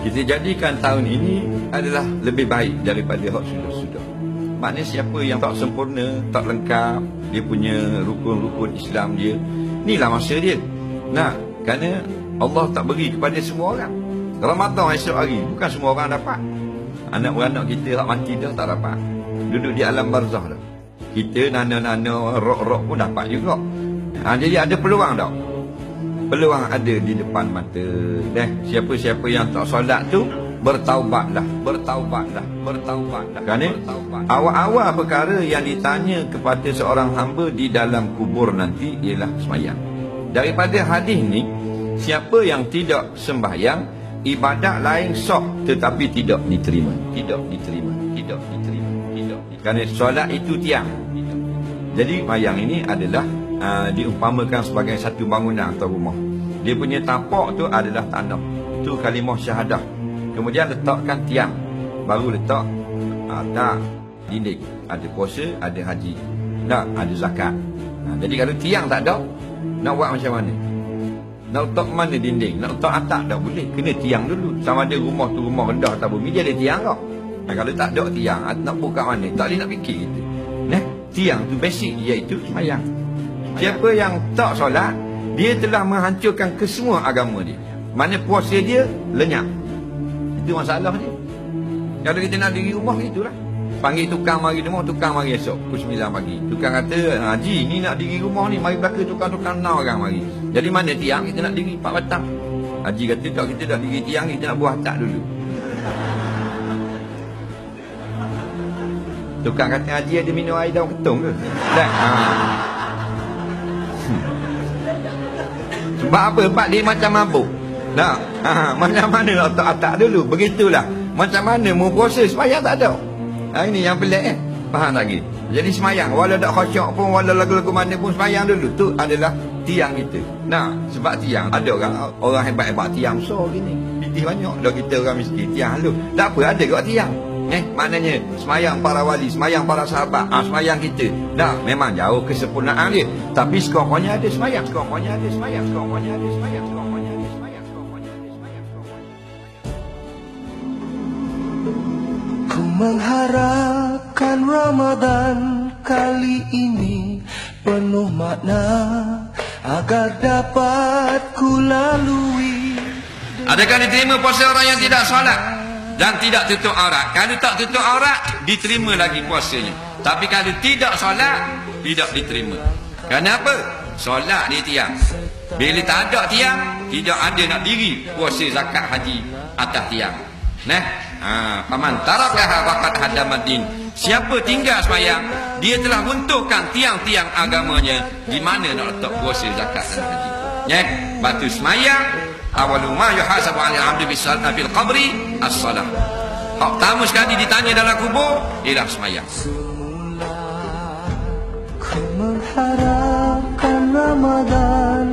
Kita jadikan tahun ini adalah lebih baik daripada hak sudah-sudah. Maknanya siapa yang tak sempurna, tak lengkap, dia punya rukun-rukun Islam dia, inilah masa dia. Nah, kerana Allah tak beri kepada semua orang. Ramadan esok hari, bukan semua orang dapat. Anak-anak kita tak mati dah tak dapat. Duduk di alam barzah dah. Kita nana-nana rok-rok pun dapat juga. Ha, jadi ada peluang tak? Peluang ada di depan mata. Deh, siapa-siapa yang tak solat tu bertaubatlah, bertaubatlah, bertaubatlah. Kan Awal-awal perkara yang ditanya kepada seorang hamba di dalam kubur nanti ialah semayang. Daripada hadis ni, siapa yang tidak sembahyang, ibadat lain sah tetapi tidak diterima. Tidak diterima, tidak diterima, tidak. Diterima. Kerana solat itu tiang. Jadi mayang ini adalah uh, diumpamakan sebagai satu bangunan atau rumah. Dia punya tapak tu adalah tanah. Itu kalimah syahadah. Kemudian letakkan tiang. Baru letak atas uh, dinding. Ada puasa, ada haji. Tak, ada zakat. Uh, jadi kalau tiang tak ada, nak buat macam mana? Nak letak mana dinding? Nak letak atap tak boleh. Kena tiang dulu. Sama ada rumah tu rumah rendah atau bumi, dia ada tiang kau. Nah, kalau tak ada tiang, nak buka mana? Tak boleh nak fikir itu. Nah, tiang tu basic iaitu semayang. Siapa yang tak solat, dia telah menghancurkan kesemua agama dia. Mana puasa dia lenyap. Itu masalah dia. Kalau kita nak diri rumah itulah. Panggil tukang mari rumah, tukang mari esok pukul 9 pagi. Tukang kata, "Haji, ni nak diri rumah ni, mari belaka tukang-tukang nak orang mari." Jadi mana tiang kita nak diri 4 petang. Haji kata, "Tak kita dah diri tiang kita nak buah tak dulu." Tukang kata Haji ada minum air daun ketung ke? Tak. Ha. Sebab apa? Sebab dia macam mabuk. Nah, ha, macam mana nak letak atak dulu? Begitulah. Macam mana mau proses semayang tak ada. Ha, ini yang pelik eh. Faham tak lagi? Jadi semayang. Walau tak khusyuk pun, walau lagu-lagu mana pun semayang dulu. Tu adalah tiang kita. Nah, sebab tiang ada orang orang hebat-hebat tiang besar gini. Pitih banyak. Dah kita orang miskin tiang lu. Tak apa, ada juga tiang. Eh, maknanya semayang para wali, semayang para sahabat, ah semayang kita. Dah, memang jauh kesempurnaan dia. Tapi sekurang-kurangnya ada semayang, sekurang-kurangnya ada semayang, sekurang-kurangnya ada semayang, mengharapkan Ramadan kali ini penuh makna agar dapat ku lalui. Adakah diterima puasa orang yang tidak solat? Dan tidak tutup aurat. Kalau tak tutup aurat, diterima lagi puasanya. Tapi kalau tidak solat, tidak diterima. Kenapa? Solat dia tiang. Bila tak ada tiang, tidak ada nak diri puasa zakat haji atas tiang. Nah, ha, paman tarakaha waqad hadamadin. Siapa tinggal semayang, dia telah runtuhkan tiang-tiang agamanya di mana nak letak puasa zakat dan haji. Ya, batu semayang awalu ma yuhasabu 'ala al-'abdi bis-salati fil qabri as-salah. Hak pertama sekali ditanya dalam kubur ialah semayang. Semula ku mengharapkan Ramadan